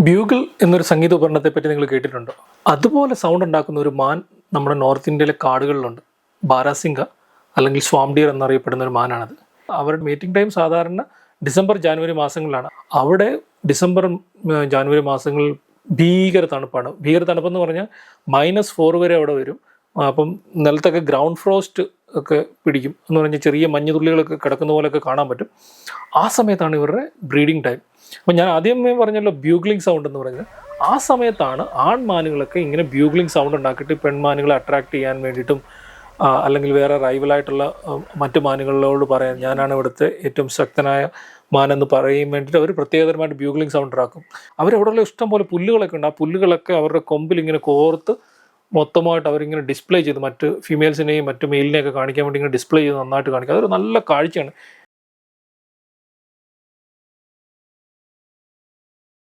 Bugle എന്നൊരു സംഗീത ഉപകരണത്തെ പറ്റി നിങ്ങൾ കേട്ടിട്ടുണ്ടോ? അതുപോലെ സൗണ്ട് ഉണ്ടാക്കുന്ന ഒരു മാൻ നമ്മുടെ നോർത്ത് ഇന്ത്യയിലെ കാടുകളിലുണ്ട്. ബാരാസിംഗ അല്ലെങ്കിൽ സ്വാംഡിയർ എന്നറിയപ്പെടുന്ന ഒരു മാനാണത്. അവരുടെ മീറ്റിംഗ് ടൈം സാധാരണ ഡിസംബർ ജാനുവരി മാസങ്ങളിലാണ്. അവിടെ ഡിസംബർ ജാനുവരി മാസങ്ങളിൽ ഭീകര തണുപ്പാണ്. ഭീകര തണുപ്പെന്ന് പറഞ്ഞാൽ മൈനസ് ഫോർ വരെ അവിടെ വരും. അപ്പം നിലത്തൊക്കെ ഗ്രൗണ്ട് ഫ്രോസ്റ്റ് ഒക്കെ പിടിക്കും എന്ന് പറഞ്ഞാൽ ചെറിയ മഞ്ഞുതുള്ളികളൊക്കെ കിടക്കുന്ന പോലെയൊക്കെ കാണാൻ പറ്റും. ആ സമയത്താണ് ഇവരുടെ ബ്രീഡിംഗ് ടൈം. അപ്പം ഞാൻ ആദ്യമേ പറഞ്ഞല്ലോ ബ്യൂഗ്ലിംഗ് സൗണ്ട് എന്ന് പറഞ്ഞത്. ആ സമയത്താണ് ആൺമാനുകളൊക്കെ ഇങ്ങനെ ബ്യൂഗ്ലിംഗ് സൗണ്ട് ഉണ്ടാക്കിയിട്ട് പെൺമാനുകളെ അട്രാക്ട് ചെയ്യാൻ വേണ്ടിയിട്ടും അല്ലെങ്കിൽ വേറെ റൈവലായിട്ടുള്ള മറ്റു മാനുകളോട് പറയാൻ ഞാനാണ് ഇവിടുത്തെ ഏറ്റവും ശക്തനായ മാനെന്ന് പറയാൻ വേണ്ടിയിട്ട് അവർ പ്രത്യേകതരമായിട്ട് ബ്യൂഗ്ലിംഗ് സൗണ്ട് ഉണ്ടാക്കും. അവരവിടെയുള്ള ഇഷ്ടം പോലെ പുല്ലുകളൊക്കെ ഉണ്ട്. ആ പുല്ലുകളൊക്കെ അവരുടെ കൊമ്പിൽ ഇങ്ങനെ കോർത്ത് മൊത്തമായിട്ട് അവരിങ്ങനെ ഡിസ്പ്ലേ ചെയ്ത് മറ്റ് ഫീമെയിൽസിനെയും മറ്റു മെയിലിനെയൊക്കെ കാണിക്കാൻ വേണ്ടി ഇങ്ങനെ ഡിസ്പ്ലേ ചെയ്ത് നന്നായിട്ട് കാണിക്കുക അതൊരു നല്ല കാഴ്ചയാണ്.